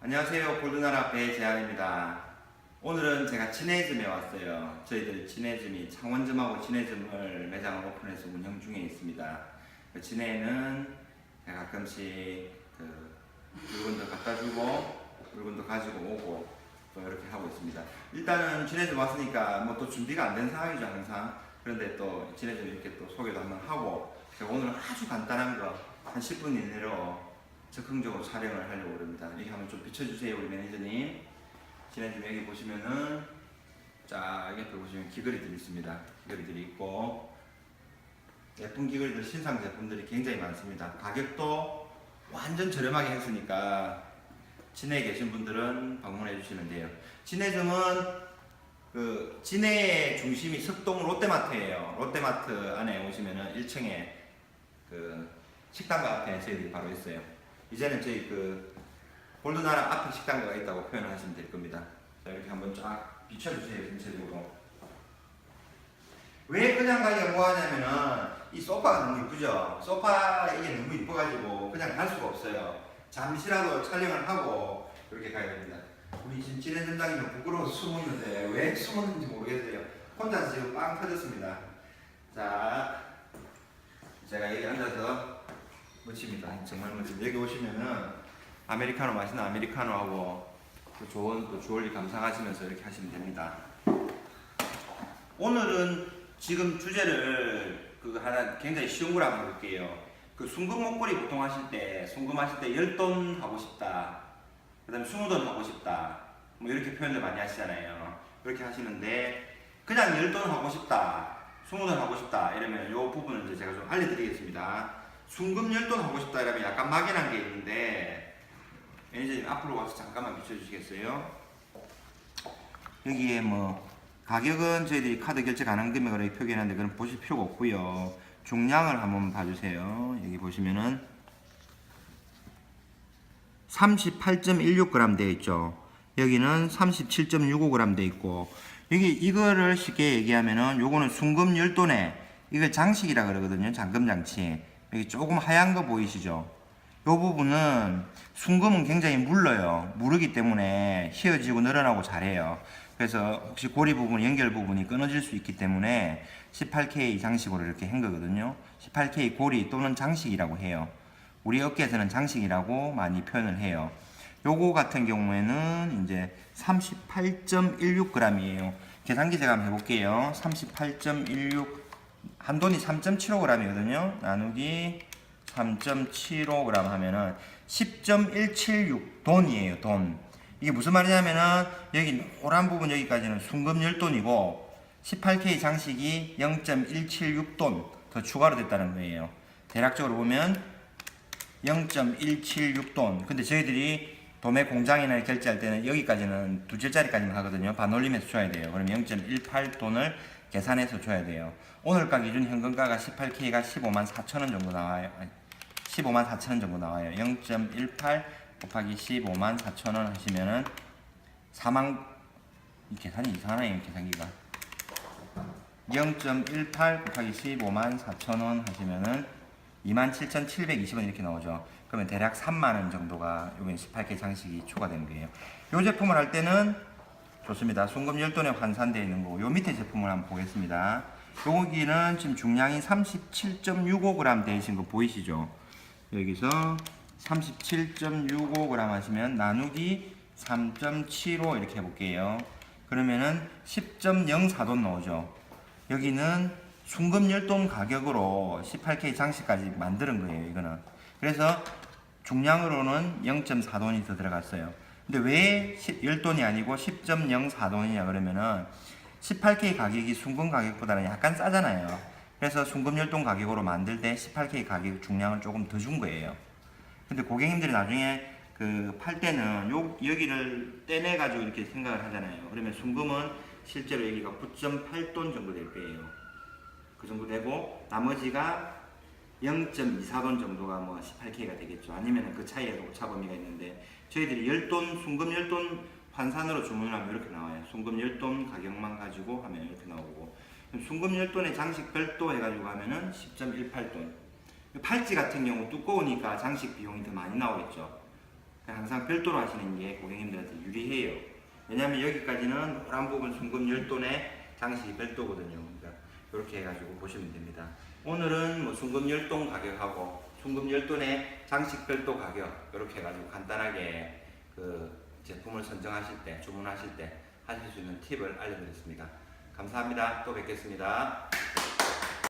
안녕하세요. 골드나라 배재환입니다. 오늘은 제가 진해점에 왔어요. 저희들 진해점이 창원점하고 진해점을 매장을 오픈해서 운영 중에 있습니다. 그 제가 가끔씩 그 물건도 갖다 주고 물건도 가지고 오고 또 이렇게 하고 있습니다. 일단은 진해점 왔으니까 뭐 또 준비가 안 된 상황이죠 항상. 그런데 또 진해점 이렇게 또 소개도 한번 하고 제가 오늘 아주 간단한 거 한 10분 이내로 적극적으로 촬영을 하려고 합니다. 한번 좀 비춰주세요, 우리 매니저님. 지난주 여기 보시면은 자 옆에 보시면 귀걸이들이 있습니다. 귀걸이들이 있고 예쁜 귀걸이들 신상 제품들이 굉장히 많습니다. 가격도 완전 저렴하게 했으니까 진해에 계신 분들은 방문해 주시면 돼요. 진해점은 그 진해 중심이 석동 롯데마트예요. 롯데마트 안에 오시면은 1층에 그 식당가 앞에 저희들이 바로 있어요. 이제는 저희 그 골드나라 앞에 식당가가 있다고 표현을 하시면 될 겁니다. 자, 이렇게 한번 쫙 비춰주세요, 전체적으로. 왜 그냥 가기가 뭐하냐면은 이 소파가 너무 이쁘죠? 소파 이게 너무 이뻐가지고 그냥 갈 수가 없어요. 잠시라도 촬영을 하고 이렇게 가야 됩니다. 우리 지금 진해 점장님은 부끄러워서 숨었는데 왜 숨었는지 모르겠어요. 혼자 지금 빵 터졌습니다. 자, 제가 여기 앉아서 멋집니다. 정말 멋집니다. 여기 오시면은 아메리카노 맛있는 아메리카노하고 또 좋은 또 주얼리 감상하시면서 이렇게 하시면 됩니다. 오늘은 지금 주제를 그 하나 굉장히 쉬운 걸 한번 볼게요. 그 순금 목걸이 보통 하실 때 순금 하실 때 열 돈 하고 싶다. 그다음에 스무 돈 하고 싶다. 뭐 이렇게 표현을 많이 하시잖아요. 이렇게 하시는데 그냥 열 돈 하고 싶다. 스무 돈 하고 싶다. 이러면 이 부분을 이제 제가 좀 알려드리겠습니다. 순금 열 돈 하고 싶다 이러면 약간 막연한 게 있는데 매니저님 앞으로 와서 잠깐만 비춰주시겠어요? 여기에 뭐 가격은 저희들이 카드 결제 가능 금액으로 이렇게 표기했는데 그건 보실 필요가 없고요. 중량을 한번 봐주세요. 여기 보시면은 38.16g 되어 있죠. 여기는 37.65g 되어 있고 여기 이거를 쉽게 얘기하면은 요거는 순금 열돈에 이걸 장식이라 그러거든요. 잠금 장치. 여기 조금 하얀 거 보이시죠? 요 부분은 순금은 굉장히 물러요. 무르기 때문에 휘어지고 늘어나고 잘해요. 그래서 혹시 고리 부분, 연결 부분이 끊어질 수 있기 때문에 18K 장식으로 이렇게 한 거거든요. 18K 고리 또는 장식이라고 해요. 우리 업계에서는 장식이라고 많이 표현을 해요. 요거 같은 경우에는 이제 38.16g이에요. 계산기 제가 한번 해볼게요. 38.16 한 돈이 3.75g이거든요. 나누기 3.75g 하면은 10.176 돈이에요. 돈. 이게 무슨 말이냐면은 여기 노란 부분 여기까지는 순금 10돈이고 18K 장식이 0.176돈 더 추가로 됐다는 거예요. 대략적으로 보면 0.176돈. 근데 저희들이 도매 공장이나 결제할 때는 여기까지는 두 줄짜리까지만 하거든요. 반올림해서 줘야 돼요. 그럼 0.18돈을 계산해서 줘야 돼요. 오늘가 기준 현금가가 18K가 15만 4천 원 정도 나와요. 아니, 15만 4천 원 정도 나와요. 0.18 곱하기 15만 4천 원 하시면은 4만 이 계산이 이상하네 계산기가 0.18 곱하기 15만 4천 원 하시면은 27,720원 이렇게 나오죠. 그러면 대략 3만 원 정도가 요번 18K 장식이 추가되는 거예요. 요 제품을 할 때는 좋습니다. 순금 열돈에 환산되어 있는 거고 요 밑에 제품을 한번 보겠습니다. 여기는 지금 중량이 37.65g 되신 거 보이시죠? 여기서 37.65g 하시면 나누기 3.75 이렇게 해볼게요. 그러면은 10.04돈 나오죠. 여기는 순금 열돈 가격으로 18K 장식까지 만드는 거예요. 이거는. 그래서 중량으로는 0.4돈이 더 들어갔어요. 근데 왜 10, 열돈이 아니고 10.04돈이냐 그러면은 18K 가격이 순금 가격보다는 약간 싸잖아요. 그래서 순금 열돈 가격으로 만들 때 18K 가격 중량을 조금 더 준 거예요. 근데 고객님들이 나중에 그 팔 때는 요 여기를 떼내 가지고 이렇게 생각을 하잖아요. 그러면 순금은 실제로 여기가 9.8돈 정도 될 거예요. 그 정도 되고 나머지가 0.24돈 정도가 뭐 18K가 되겠죠. 아니면 그 차이에도 오차 범위가 있는데 저희들이 10돈 순금 10돈 환산으로 주문을 하면 이렇게 나와요. 순금 10돈 가격만 가지고 하면 이렇게 나오고 순금 10돈에 장식 별도 해가지고 하면은 10.18돈 팔찌 같은 경우 두꺼우니까 장식 비용이 더 많이 나오겠죠. 항상 별도로 하시는 게 고객님들한테 유리해요. 왜냐하면 여기까지는 노란 부분 순금 10돈에 장식이 별도거든요. 그러니까 이렇게 해가지고 보시면 됩니다. 오늘은 뭐 순금 10돈 가격하고 순금 10돈에 장식 별도 가격 이렇게 해가지고 간단하게 그 제품을 선정하실 때 주문하실 때 하실 수 있는 팁을 알려드렸습니다. 감사합니다. 또 뵙겠습니다.